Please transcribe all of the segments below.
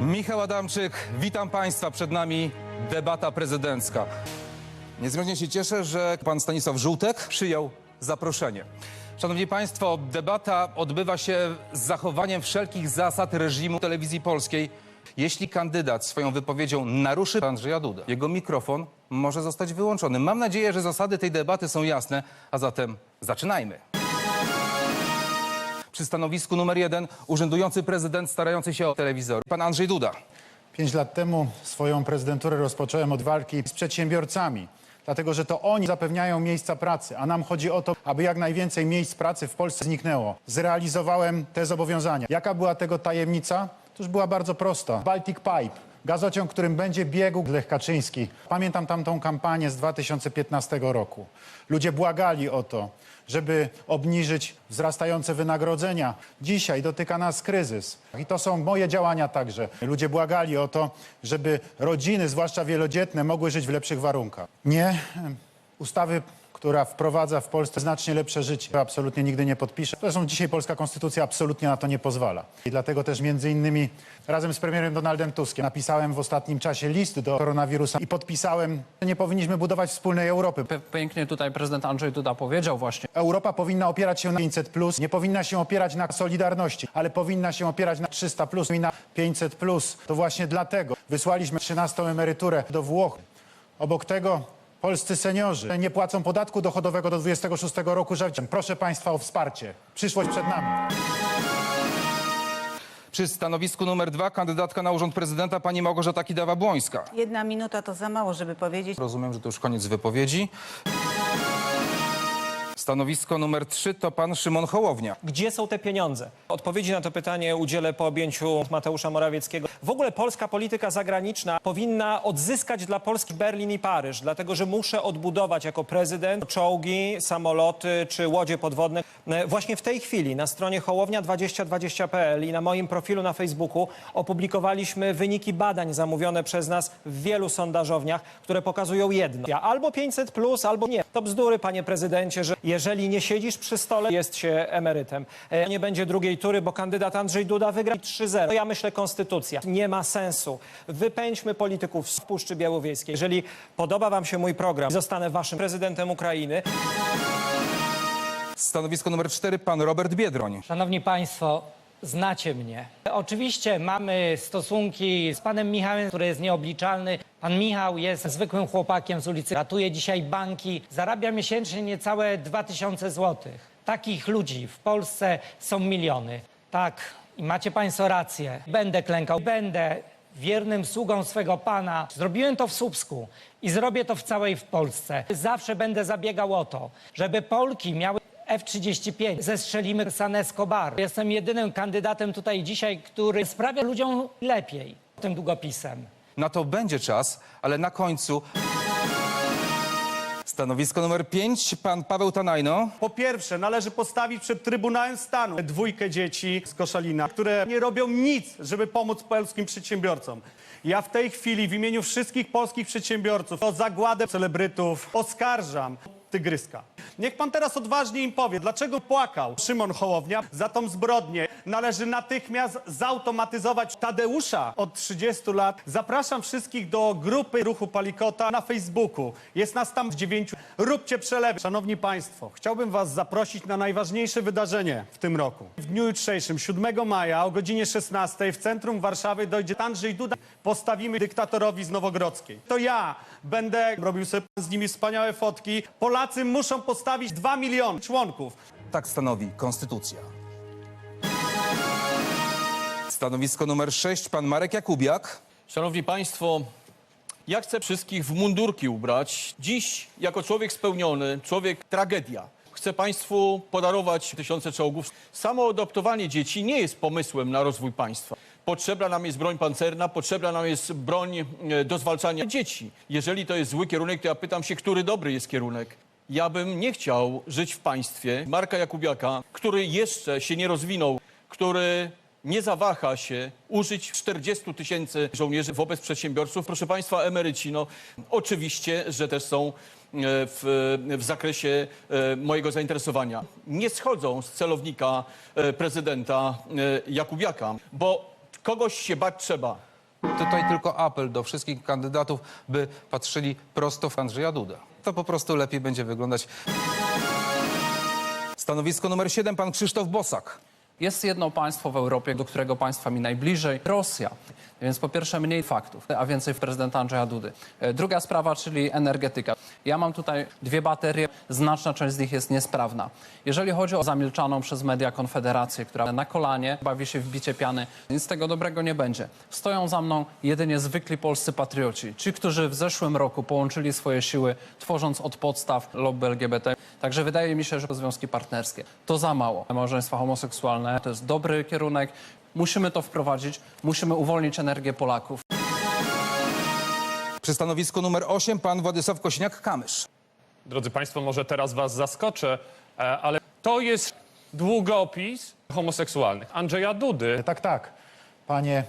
Michał Adamczyk, witam Państwa. Przed nami debata prezydencka. Niezmiernie się cieszę, że pan Stanisław Żółtek przyjął zaproszenie. Szanowni Państwo, debata odbywa się z zachowaniem wszelkich zasad reżimu telewizji polskiej. Jeśli kandydat swoją wypowiedzią naruszy Andrzeja Duda, jego mikrofon może zostać wyłączony. Mam nadzieję, że zasady tej debaty są jasne, a zatem zaczynajmy. Przy stanowisku numer jeden urzędujący prezydent starający się o telewizor, pan Andrzej Duda. Pięć lat temu swoją prezydenturę rozpocząłem od walki z przedsiębiorcami, dlatego że to oni zapewniają miejsca pracy, a nam chodzi o to, aby jak najwięcej miejsc pracy w Polsce zniknęło. Zrealizowałem te zobowiązania. Jaka była tego tajemnica? Otóż była bardzo prosta. Baltic Pipe. Gazociąg, którym będzie biegł Lech Kaczyński. Pamiętam tamtą kampanię z 2015 roku. Ludzie błagali o to, żeby obniżyć wzrastające wynagrodzenia. Dzisiaj dotyka nas kryzys i to są moje działania także. Ludzie błagali o to, żeby rodziny, zwłaszcza wielodzietne, mogły żyć w lepszych warunkach. Nie ustawy, która wprowadza w Polsce znacznie lepsze życie, absolutnie nigdy nie podpiszę. Zresztą dzisiaj polska konstytucja absolutnie na to nie pozwala. I dlatego też między innymi razem z premierem Donaldem Tuskiem napisałem w ostatnim czasie list do koronawirusa i podpisałem, że nie powinniśmy budować wspólnej Europy. P- Pięknie tutaj prezydent Andrzej Duda powiedział właśnie. Europa powinna opierać się na 500, nie powinna się opierać na solidarności, ale powinna się opierać na 300 i na 500. To właśnie dlatego wysłaliśmy 13 emeryturę do Włoch. Obok tego polscy seniorzy nie płacą podatku dochodowego do 26 roku życia. Proszę Państwa o wsparcie. Przyszłość przed nami. Przy stanowisku numer dwa kandydatka na urząd prezydenta pani Małgorzata Kidawa-Błońska. Jedna minuta to za mało, żeby powiedzieć. Rozumiem, że to już koniec wypowiedzi. Stanowisko numer trzy to pan Szymon Hołownia. Gdzie są te pieniądze? Odpowiedzi na to pytanie udzielę po objęciu Mateusza Morawieckiego. W ogóle polska polityka zagraniczna powinna odzyskać dla Polski Berlin i Paryż, dlatego że muszę odbudować jako prezydent czołgi, samoloty czy łodzie podwodne. Właśnie w tej chwili na stronie hołownia2020.pl i na moim profilu na Facebooku opublikowaliśmy wyniki badań zamówione przez nas w wielu sondażowniach, które pokazują jedno. Albo 500 plus, albo nie. To bzdury, panie prezydencie, że jeżeli nie siedzisz przy stole, jest się emerytem. E, Nie będzie drugiej tury, bo kandydat Andrzej Duda wygra i 3-0. To Ja myślę konstytucja. Nie ma sensu. Wypędźmy polityków z Puszczy Białowieskiej. Jeżeli podoba wam się mój program, zostanę waszym prezydentem Ukrainy. Stanowisko numer cztery pan Robert Biedroń. Szanowni Państwo, znacie mnie. Oczywiście mamy stosunki z panem Michałem, który jest nieobliczalny. Pan Michał jest zwykłym chłopakiem z ulicy, ratuje dzisiaj banki, zarabia miesięcznie niecałe 2000 zł. Takich ludzi w Polsce są miliony. Tak, i macie Państwo rację. Będę klękał, będę wiernym sługą swego Pana. Zrobiłem to w Słupsku i zrobię to w całej w Polsce. Zawsze będę zabiegał o to, żeby Polki miały F-35. Zestrzelimy San Escobar. Jestem jedynym kandydatem tutaj dzisiaj, który sprawia ludziom lepiej tym długopisem. Na to będzie czas, ale na końcu... Stanowisko numer pięć pan Paweł Tanajno. Po pierwsze, należy postawić przed Trybunałem Stanu dwójkę dzieci z Koszalina, które nie robią nic, żeby pomóc polskim przedsiębiorcom. Ja w tej chwili w imieniu wszystkich polskich przedsiębiorców o zagładę celebrytów oskarżam Tygryska. Niech pan teraz odważnie im powie, dlaczego płakał Szymon Hołownia za tą zbrodnię. Należy natychmiast zautomatyzować Tadeusza od 30 lat. Zapraszam wszystkich do grupy Ruchu Palikota na Facebooku. Jest nas tam dziewięciu. Róbcie przelewy. Szanowni Państwo, chciałbym Was zaprosić na najważniejsze wydarzenie w tym roku. W dniu jutrzejszym, 7 maja o godzinie 16 w centrum Warszawy dojdzie Andrzej Duda. Postawimy dyktatorowi z Nowogrodzkiej. To ja będę robił sobie z nimi wspaniałe fotki. Muszą postawić 2 miliony członków. Tak stanowi konstytucja. Stanowisko numer sześć pan Marek Jakubiak. Szanowni Państwo, ja chcę wszystkich w mundurki ubrać. Dziś, jako człowiek spełniony, człowiek tragedia, chcę Państwu podarować tysiące czołgów. Samo adoptowanie dzieci nie jest pomysłem na rozwój państwa. Potrzebna nam jest broń pancerna, potrzebna nam jest broń e, do zwalczania dzieci. Jeżeli to jest zły kierunek, to ja pytam się, który dobry jest kierunek. Ja bym nie chciał żyć w państwie Marka Jakubiaka, który jeszcze się nie rozwinął, który nie zawaha się użyć 40 tysięcy żołnierzy wobec przedsiębiorców. Proszę Państwa, emeryci, no oczywiście, że też są e, w, w zakresie e, mojego zainteresowania. Nie schodzą z celownika e, prezydenta Jakubiaka, bo kogoś się bać trzeba. Tutaj tylko apel do wszystkich kandydatów, by patrzyli prosto w Andrzeja Dudę. To po prostu lepiej będzie wyglądać. Stanowisko numer 7, pan Krzysztof Bosak. Jest jedno państwo w Europie, do którego państwa mi najbliżej, Rosja. Więc po pierwsze mniej faktów, a więcej w prezydenta Andrzeja Dudy. E, Druga sprawa, czyli energetyka. Ja mam tutaj dwie baterie, znaczna część z nich jest niesprawna. Jeżeli chodzi o zamilczaną przez media konfederację, która na kolanie bawi się w bicie piany, nic z tego dobrego nie będzie. Stoją za mną jedynie zwykli polscy patrioci, ci, którzy w zeszłym roku połączyli swoje siły, tworząc od podstaw lobby LGBT. Także wydaje mi się, że związki partnerskie to za mało. Małżeństwa homoseksualne to jest dobry kierunek. Musimy to wprowadzić, musimy uwolnić energię Polaków. Przy stanowisku numer 8, pan Władysław Kośniak-Kamysz. Drodzy Państwo, może teraz Was zaskoczę, e, ale to jest długopis homoseksualnych Andrzeja Dudy. Tak, tak. Panie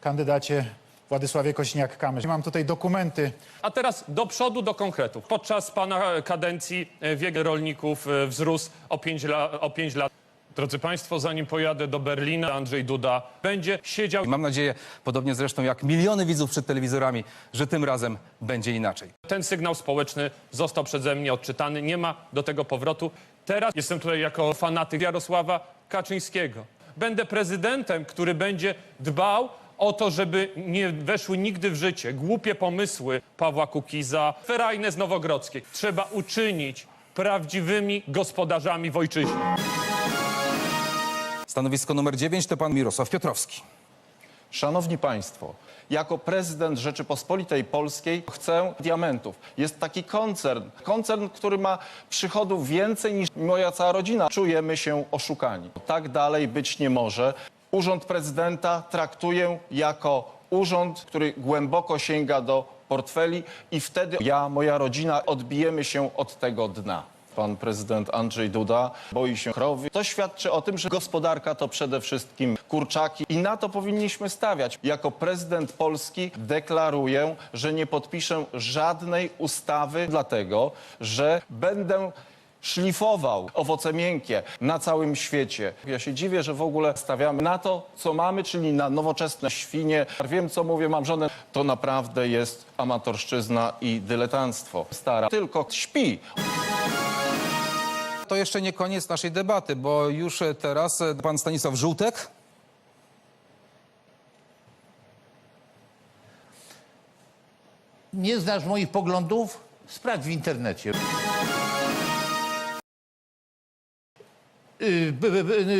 kandydacie Władysławie Kośniak-Kamysz. Mam tutaj dokumenty A teraz do przodu, do konkretów. Podczas Pana kadencji e, wiek rolników e, wzrósł o 5, la, o 5 lat. Drodzy Państwo, zanim pojadę do Berlina, Andrzej Duda będzie siedział I mam nadzieję, podobnie zresztą jak miliony widzów przed telewizorami, że tym razem będzie inaczej. Ten sygnał społeczny został przeze mnie odczytany. Nie ma do tego powrotu. Teraz jestem tutaj jako fanatyk Jarosława Kaczyńskiego. Będę prezydentem, który będzie dbał o to, żeby nie weszły nigdy w życie głupie pomysły Pawła Kukiza, ferajne z Nowogrodzkiej. Trzeba uczynić prawdziwymi gospodarzami w ojczyźnie. Stanowisko numer 9 to pan Mirosław Piotrowski. Szanowni Państwo, jako prezydent Rzeczypospolitej Polskiej chcę diamentów. Jest taki koncern, koncern, który ma przychodów więcej niż moja cała rodzina. Czujemy się oszukani. Tak dalej być nie może. Urząd prezydenta traktuję jako urząd, który głęboko sięga do portfeli i wtedy ja, moja rodzina odbijemy się od tego dna. Pan prezydent Andrzej Duda boi się krowy. To świadczy o tym, że gospodarka to przede wszystkim kurczaki i na to powinniśmy stawiać. Jako prezydent Polski deklaruję, że nie podpiszę żadnej ustawy, dlatego że będę szlifował owoce miękkie na całym świecie. Ja się dziwię, że w ogóle stawiamy na to, co mamy, czyli na nowoczesne świnie. Wiem, co mówię, mam żonę. To naprawdę jest amatorszczyzna i dyletanctwo. Stara tylko śpi. To jeszcze nie koniec naszej debaty, bo już teraz e, pan Stanisław Żółtek. Nie znasz moich poglądów? Sprawdź w internecie. 呃不不不那